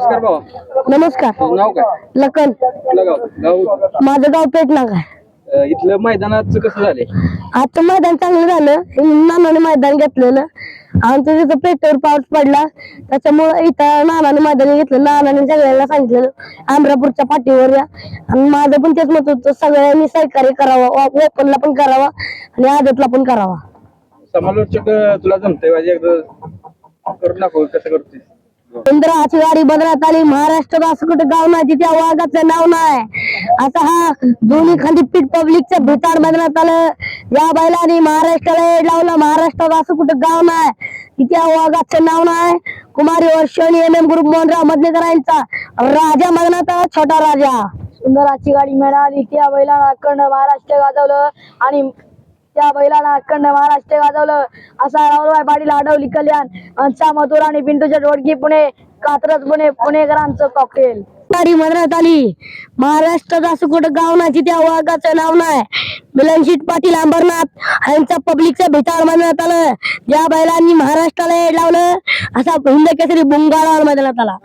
नमस्कार बाबा नमस्कार. तुझं नाव काय? कुठलं गाव गाव माझं गाव पेटनाग. आहे अं, इथलं मैदानाचं कसं झालंय? आता मैदान चांगलं झालं. नानाने मैदान घेतलेलं. आमचं तिथं पेटवर पाऊस पडला त्याच्यामुळे इथं नानाने मैदान घेतलं. नानाने सगळ्यांना सांगितलेलं आमरापूरच्या पाठीवर या. आणि माझं पण तेच मत होतं सगळ्यांनी सहकार्य करावं. ओपनला पण करावा आणि आदतला पण करावा. समालोचक अं, तुला जमतंय पाहिजे एकदा करून दाखव कसं करतोय इंद्राची गाडी बदलात आली. महाराष्ट्र असं कुठं गाव नाही तिथे वाघाचं नाव नाही. आता हा दोन्ही खाली पीठ पब्लिकचं भिताड बदलत आलं. या बैलांनी महाराष्ट्राला येड लावलं. महाराष्ट्रात असं कुठं गाव नाही तिथे वाघाचं नाव नाही. कुमारी वर्षणी एम एम ग्रुप मोहनराव मधलेकरांचा राजा मगनात आला, छोटा राजा. सुंदराची गाडी मिळाली. त्या बैलांना अखंड महाराष्ट्र गाजवलं आणि त्या बैलाला अखंड महाराष्ट्र गाजवलं. असा राहुलबाई पाटील आडवली कल्याण मथुर आणि पिंटूच्या डोडगी पुणे कात्रज पुणे पुणेकरांचं कॉकटेल गाडी मदरात आली. कुठं गाव नाही तिथे वाघाचं नाव नाही. मिलनशीट पाटील अंबरनाथ यांचा पब्लिकचं भिताळ म्हणण्यात आलं. ज्या बैलांनी महाराष्ट्राला येड लावलं असा हिंद केसरी बुंगाळावर मैदानात आला.